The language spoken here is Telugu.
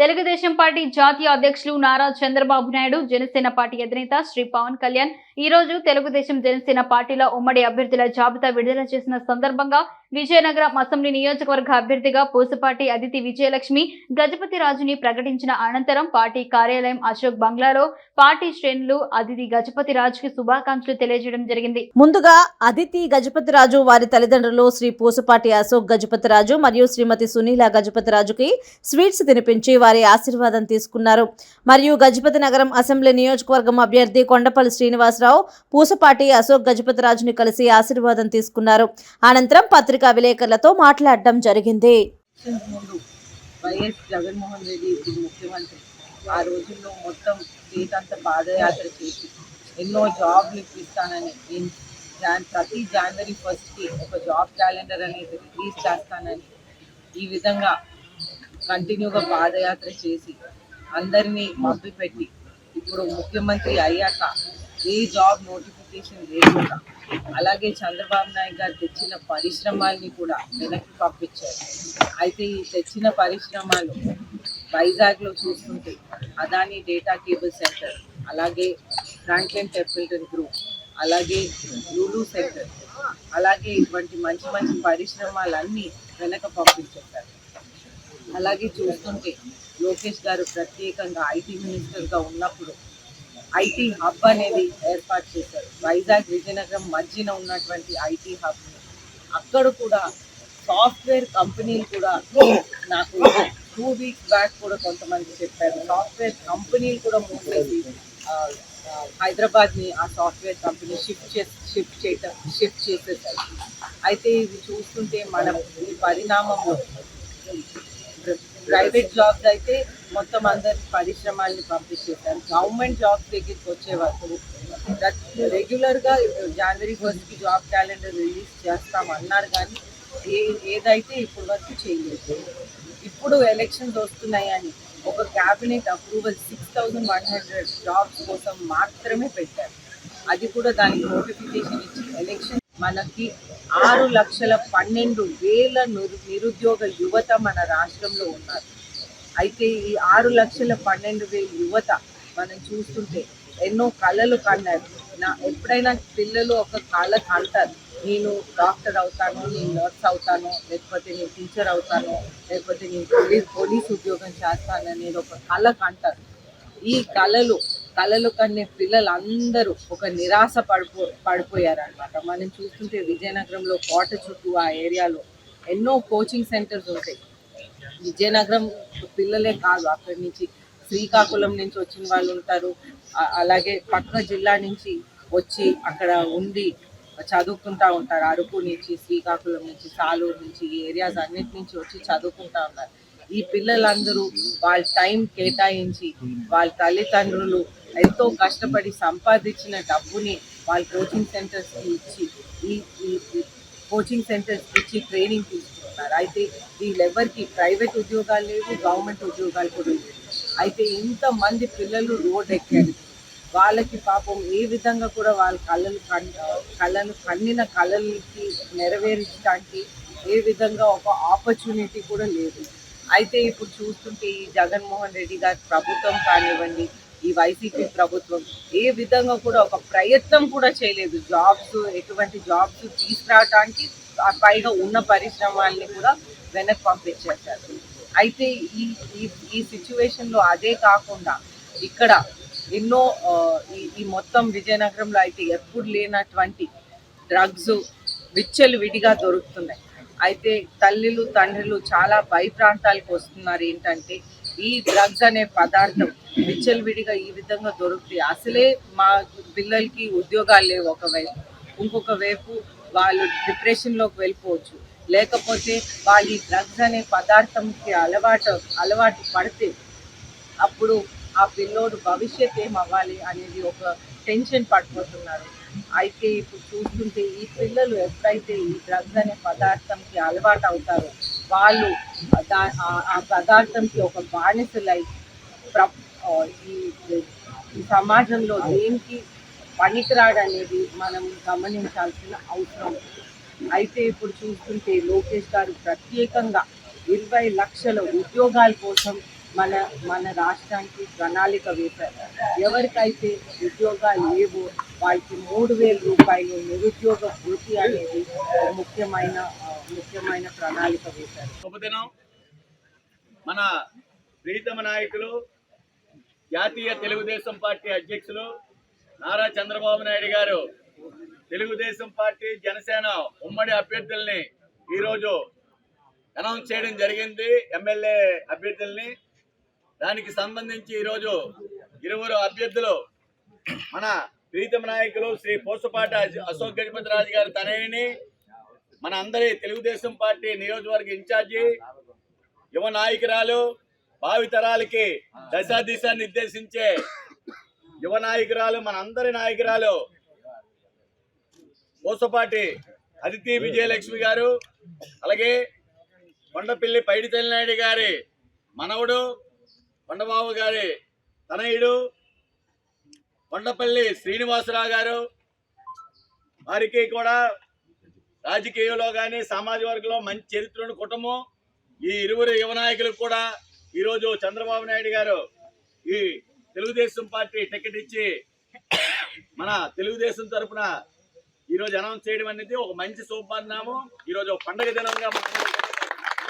తెలుగుదేశం పార్టీ జాతీయ అధ్యక్షులు నారా చంద్రబాబు నాయుడు జనసేన పార్టీ అధినేత శ్రీ పవన్ కళ్యాణ్. ఈ రోజు తెలుగుదేశం జనసేన పార్టీల ఉమ్మడి అభ్యర్థుల జాబితా విడుదల చేసిన సందర్భంగా విజయనగరం అసెంబ్లీ నియోజకవర్గ అభ్యర్థిగా పూసపాటి అదితి విజయలక్ష్మి గజపతి రాజుని ప్రకటించిన అనంతరం పార్టీ కార్యాలయం అశోక్ బంగ్లాలో పార్టీ శ్రేణులు అదితి గజపతి రాజుకి శుభాకాంక్షలు తెలియజేయడం జరిగింది. ముందుగా అదితి గజపతిరాజు వారి తల్లిదండ్రులు శ్రీ పూసపాటి అశోక్ గజపతి రాజు మరియు శ్రీమతి సునీల గజపతి రాజుకి స్వీట్స్ తినిపించి వారి ఆశీర్వాదం తీసుకున్నారు. మరియు గజపతి నగరం అసెంబ్లీ నియోజకవర్గం అభ్యర్థి కొండపల్లి శ్రీనివాసరావు పూసపాటి అశోక్ గజపతిరాజుని కలిసి ఆశీర్వాదం తీసుకున్నారు. అనంతరం పత్రిక విలేకరులతో మాట్లాడడం జరిగింది. ఎలక్షన్స్ వైఎస్ జగన్మోహన్ రెడ్డి ఇప్పుడు ముఖ్యమంత్రి ఆ రోజుల్లో మొత్తం స్టేట్ అంతా పాదయాత్ర చేసి ఎన్నో జాబ్లు ఇప్పిస్తానని జాన్ ప్రతి జనవరి ఫస్ట్కి ఒక జాబ్ క్యాలెండర్ అనేది రిలీజ్ చేస్తానని ఈ విధంగా కంటిన్యూగా పాదయాత్ర చేసి అందరినీ మభ్యపెట్టి ఇప్పుడు ముఖ్యమంత్రి అయ్యాక ఏ జాబ్ నోటిఫికేషన్ లేకుండా అలాగే చంద్రబాబు నాయుడు గారు తెచ్చిన పరిశ్రమల్ని కూడా వెనక్కి పంపించారు. అయితే ఈ తెచ్చిన పరిశ్రమలు వైజాగ్లో చూస్తుంటే అదాని డేటా కేబుల్ సెంటర్ అలాగే ఫ్రాంక్లిన్ టెంపుల్టన్ గ్రూప్ అలాగే లూలు సెంటర్ అలాగే ఇటువంటి మంచి మంచి పరిశ్రమలన్నీ వెనక పంపించేశారు. అలాగే చూస్తుంటే లోకేష్ గారు ప్రత్యేకంగా ఐటీ మినిస్టర్గా ఉన్నప్పుడు ఐటీ హబ్ అనేది ఏర్పాటు చేశారు. వైజాగ్ విజయనగరం మధ్యన ఉన్నటువంటి ఐటీ హబ్. అక్కడ కూడా సాఫ్ట్వేర్ కంపెనీలు కూడా నాకు టూ వీక్స్ బ్యాక్ కూడా కొంతమంది చెప్పారు. సాఫ్ట్వేర్ కంపెనీలు కూడా మూసేసి హైదరాబాద్ని ఆ సాఫ్ట్వేర్ కంపెనీ షిఫ్ట్ చే షిఫ్ట్ చేయటం షిఫ్ట్ చేసేసారు. అయితే ఇది చూస్తుంటే మనం ఈ పరిణామంలో ప్రైవేట్ జాబ్స్ అయితే మొత్తం అందరి పరిశ్రమల్ని పంపించేశారు. గవర్నమెంట్ జాబ్స్ దగ్గరికి వచ్చే వరకు రెగ్యులర్గా జనవరి ఫస్ట్కి జాబ్ క్యాలెండర్ రిలీజ్ చేస్తాం అన్నారు కానీ ఏ ఏదైతే ఇప్పుడు వరకు చేయలేదు. ఇప్పుడు ఎలక్షన్స్ వస్తున్నాయని ఒక cabinet approval six thousand one hundred jobs కోసం మాత్రమే పెట్టారు. అది కూడా దానికి నోటిఫికేషన్ ఇచ్చి ఎలక్షన్ మనకి ఆరు లక్షల పన్నెండు వేల నిరుద్యోగ యువత మన రాష్ట్రంలో ఉన్నారు. అయితే ఈ ఆరు లక్షల పన్నెండు వేల యువత మనం చూస్తుంటే ఎన్నో కళలు కన్నారు. నా ఎప్పుడైనా పిల్లలు ఒక కళ కంటారు నేను డాక్టర్ అవుతాను నేను నర్స్ అవుతాను లేకపోతే నేను టీచర్ అవుతాను లేకపోతే నేను పోలీస్ పోలీస్ ఉద్యోగం చేస్తాను అనేది ఒక కళ కంటారు ఈ కళలు కళలు కన్నే పిల్లలందరూ ఒక నిరాశ పడిపో పడిపోయారనమాట మనం చూస్తుంటే విజయనగరంలో కోట చుట్టూ ఆ ఏరియాలో ఎన్నో కోచింగ్ సెంటర్స్ ఉంటాయి. విజయనగరం పిల్లలే కాదు. అక్కడి నుంచి శ్రీకాకుళం నుంచి వచ్చిన వాళ్ళు ఉంటారు. అలాగే పక్క జిల్లా నుంచి వచ్చి అక్కడ ఉండి చదువుకుంటా ఉంటారు. అరకు నుంచి శ్రీకాకుళం నుంచి సాలూరు నుంచి ఈ ఏరియాస్ అన్నిటి నుంచి వచ్చి చదువుకుంటా ఉన్నారు. ఈ పిల్లలందరూ వాళ్ళ టైం కేటాయించి వాళ్ళ తల్లిదండ్రులు ఎంతో కష్టపడి సంపాదించిన డబ్బుని వాళ్ళ కోచింగ్ సెంటర్స్కి ఇచ్చి ఈ కోచింగ్ సెంటర్స్ ఇచ్చి ట్రైనింగ్ తీసుకుంటున్నారు. అయితే వీళ్ళెవరికి ప్రైవేట్ ఉద్యోగాలు లేవు గవర్నమెంట్ ఉద్యోగాలు కూడా లేవు. అయితే ఇంతమంది పిల్లలు రోడ్ ఎక్కారు. వాళ్ళకి పాపం ఏ విధంగా కూడా వాళ్ళ కళలు కన్ కళ్ళను కన్నిన కళలకి నెరవేర్చడానికి ఏ విధంగా ఒక ఆపర్చునిటీ కూడా లేదు. అయితే ఇప్పుడు చూస్తుంటే ఈ జగన్మోహన్ రెడ్డి గారి ప్రభుత్వం కానివ్వండి ఈ వైసీపీ ప్రభుత్వం ఏ విధంగా కూడా ఒక ప్రయత్నం కూడా చేయలేదు. జాబ్స్ ఎటువంటి జాబ్స్ తీసుకురావడానికి ఆ పైగా ఉన్న పరిశ్రమల్ని కూడా వెనక్కి పంపించేశారు. అయితే ఈ ఈ ఈ సిచ్యువేషన్లో అదే కాకుండా ఇక్కడ ఎన్నో ఈ ఈ మొత్తం విజయనగరంలో అయితే ఎప్పుడు లేనటువంటి డ్రగ్స్ విచ్చలు విడిగా దొరుకుతున్నాయి. అయితే తల్లులు తండ్రులు చాలా భయ ప్రాంతాలకు వస్తున్నారు ఏంటంటే ఈ డ్రగ్స్ అనే పదార్థం విచ్చలవిడిగా ఈ విధంగా దొరుకుతాయి అసలే మా పిల్లలకి ఉద్యోగాలు లేవు ఒకవైపు. ఇంకొక వైపు వాళ్ళు డిప్రెషన్లోకి వెళ్ళిపోవచ్చు. లేకపోతే వాళ్ళు ఈ డ్రగ్స్ అనే పదార్థంకి అలవాటు అలవాటు పడితే అప్పుడు ఆ పిల్లోడు భవిష్యత్ ఏం అవ్వాలి అనేది ఒక టెన్షన్ పడిపోతున్నారు. అయితే ఇప్పుడు చూస్తుంటే ఈ పిల్లలు ఎప్పుడైతే ఈ డ్రగ్స్ అనే పదార్థంకి అలవాటు అవుతారో వాళ్ళు దా- ఆ- పదార్థంకి ఒక బానిసలై ప్ర ఈ సమాజంలో దేనికి పనికిరాడనేది మనం గమనించాల్సిన అవసరం. అయితే ఇప్పుడు చూస్తుంటే లోకేష్ గారు ప్రత్యేకంగా ఇరవై లక్షల ఉద్యోగాల కోసం మన మన రాష్ట్రానికి ప్రణాళిక వేశారు. ఎవరికైతే ఉద్యోగాలు లేవో వాళ్ళకి మూడు వేల రూపాయలు నిరుద్యోగ భృతి అనేది ముఖ్యమైన ముఖ్యమైన ప్రణాళిక వేశారు. శుభదినం మన ప్రీతమ నాయకులు జాతీయ తెలుగుదేశం పార్టీ అధ్యక్షులు నారా చంద్రబాబు నాయుడు గారు తెలుగుదేశం పార్టీ జనసేన ఉమ్మడి అభ్యర్థుల్ని ఈరోజు అనౌన్స్ చేయడం జరిగింది. ఎమ్మెల్యే అభ్యర్థుల్ని. దానికి సంబంధించి ఈరోజు ఇరువురు అభ్యర్థులు మన ప్రీతమ నాయకులు శ్రీ పోసపాట అశోక్ గజపతి రాజు గారి తనయుని మన అందరి తెలుగుదేశం పార్టీ నియోజకవర్గ ఇన్ఛార్జి యువ నాయకురాలు భావితరాలకి దశా దిశ నిర్దేశించే యువ నాయకురాలు మన అందరి నాయకురాలు పోసపాటి అదితి విజయలక్ష్మి గారు అలాగే కొండపల్లి పైడితల్లినాయుడు గారి మనవడు కొండబాబు గారి తనయుడు కొండపల్లి శ్రీనివాసరావు గారు. వారికి కూడా రాజకీయంలో కానీ సామాజిక వర్గంలో మంచి చరిత్రను కుటుంబం. ఈ ఇరువురు యువ నాయకులకు కూడా ఈరోజు చంద్రబాబు నాయుడు గారు ఈ తెలుగుదేశం పార్టీ టికెట్ ఇచ్చి మన తెలుగుదేశం తరఫున ఈరోజు అనౌన్స్ చేయడం అనేది ఒక మంచి శుభపరిణామం. ఈరోజు ఒక పండగ దినంగా